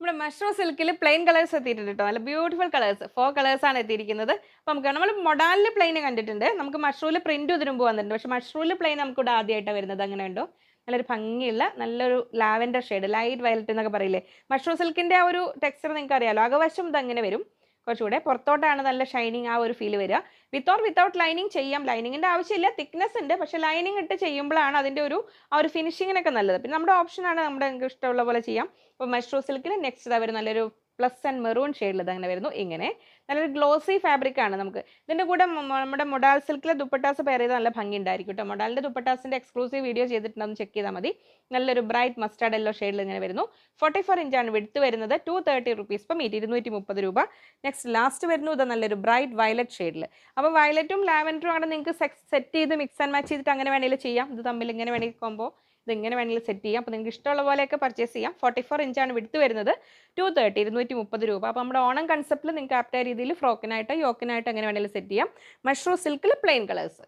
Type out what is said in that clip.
നമ്മുടെ മഷ്റൂം സിൽക്കിൽ plain colours എത്തിയിട്ടുണ്ട് കേട്ടോ നല്ല ബ്യൂട്ടിഫുൾ കളേഴ്സ്. ഫോർ കളേഴ്സ് ആണ് എത്തിയിരിക്കുന്നത്. അപ്പോൾ നമുക്ക് നമ്മൾ മൊഡാലിൽ പ്ലെയിൻ കണ്ടിട്ടുണ്ട്. നമുക്ക് മഷ്റൂമിൽ പ്രിന്റ് ഇതിനു മുമ്പ് വന്നിട്ടുണ്ട്. പക്ഷേ മഷ്റൂമിൽ പ്ലെയിൻ നമുക്ക് ഇവിടെ ആദ്യമായിട്ടാണ് വരുന്നത്. അങ്ങനെ ഉണ്ടോ? നല്ലൊരു ഭംഗിയുള്ള നല്ലൊരു ലാവൻഡർ ഷെയ്ഡ് ലൈറ്റ് വയലറ്റ് എന്നൊക്കെ പറയില്ലേ? മഷ്റൂം സിൽക്കിന്റെ ആ ഒരു ടെക്സ്ചർ നിങ്ങൾക്ക് അറിയാമല്ലോ അകവശം ഇത് അങ്ങനെ വരും. കുറച്ചുകൂടെ പുറത്തോട്ടാണ് നല്ല ഷൈനിങ് ആ ഒരു ഫീൽ വരിക. വിത്ത് ഓർ വിത്തൗട്ട് ലൈനിങ് ചെയ്യാം. ലൈനിങ്ങിന്റെ ആവശ്യമില്ല. തിക്നെസ് ഉണ്ട്. പക്ഷേ ലൈനിങ് ഇട്ട് ചെയ്യുമ്പോഴാണ് അതിന്റെ ഒരു ആ ഒരു ഫിനിഷിങ്ങിനൊക്കെ നല്ലത്. പിന്നെ നമ്മുടെ ഓപ്ഷനാണ് നമ്മുടെ ഇഷ്ടമുള്ള പോലെ ചെയ്യാം. അപ്പോൾ മഷ്റൂം സിൽക്കിൽ നെക്സ്റ്റ് അവർ നല്ലൊരു പ്ലസ് ആൻഡ് മെറൂൺ ഷെയ്ഡിൽ അങ്ങനെ വരുന്നു. ഇങ്ങനെ. നല്ലൊരു ഗ്ലോസി ഫാബ്രിക് ആണ് നമുക്ക്. ഇതിന്റെ കൂടെ നമ്മുടെ മൊഡാൽ സിൽക്കിലെ ദുപ്പട്ടാസ് പെയർ ചെയ്ത് നല്ല ഭംഗി ഉണ്ടായിരിക്കും കേട്ടോ. മൊഡാലിന്റെ ദുപ്പട്ടാസിന്റെ എക്സ്ക്ലൂസീവ് വീഡിയോ ചെയ്തിട്ടുണ്ടെന്ന് ചെക്ക് ചെയ്താൽ മതി. നല്ലൊരു ബ്രൈറ്റ് മസ്റ്റാർഡ് യെല്ലോ ഷെയ്ഡിൽ ഇങ്ങനെ വരുന്നു. ഫോർട്ടി ഫോർ ഇഞ്ചാണ് വിടുത്ത് വരുന്നത്. ടു തേർട്ടി റുപ്പീസ് ഇപ്പം ഇരുന്നൂറ്റി മുപ്പത് രൂപ. നെക്സ്റ്റ് ലാസ്റ്റ് വരുന്നു ഇത് നല്ലൊരു ബ്രൈറ്റ് വയലറ്റ് ഷെയ്ഡിൽ അപ്പോൾ വയലറ്റും ലാവൻഡറും ആണ് നിങ്ങൾക്ക് സെറ്റ് ചെയ്ത് മിക്സ് ആൻഡ് മാച്ച് ചെയ്തിട്ട് അങ്ങനെ വേണമെങ്കിൽ ചെയ്യാം. ഇത് തമ്മിൽ ഇങ്ങനെ വേണമെങ്കിൽ കോമ്പോ ഇത് ഇങ്ങനെ വേണമെങ്കിലും സെറ്റ് ചെയ്യാം. അപ്പോൾ നിങ്ങൾക്ക് ഇഷ്ടമുള്ള പോലെയൊക്കെ പർച്ചേസ് ചെയ്യാം. ഫോർട്ടി ഫോർ ഇഞ്ചാണ് വിടുത്ത് വരുന്നത്. ടു തേർട്ടി ഇരുന്നൂറ്റി മുപ്പത് രൂപ. അപ്പോൾ നമ്മുടെ ഓണം കൺസെപ്റ്റിൽ നിങ്ങൾക്ക് ആപ്റ്റായ രീതിയിൽ ഫ്രോക്കിനായിട്ടോ യോക്കിനായിട്ടോ എങ്ങനെ വേണമെങ്കിലും സെറ്റ് ചെയ്യാം. മഷ്റൂ സിൽക്കിൽ പ്ലെയിൻ കളേഴ്സ്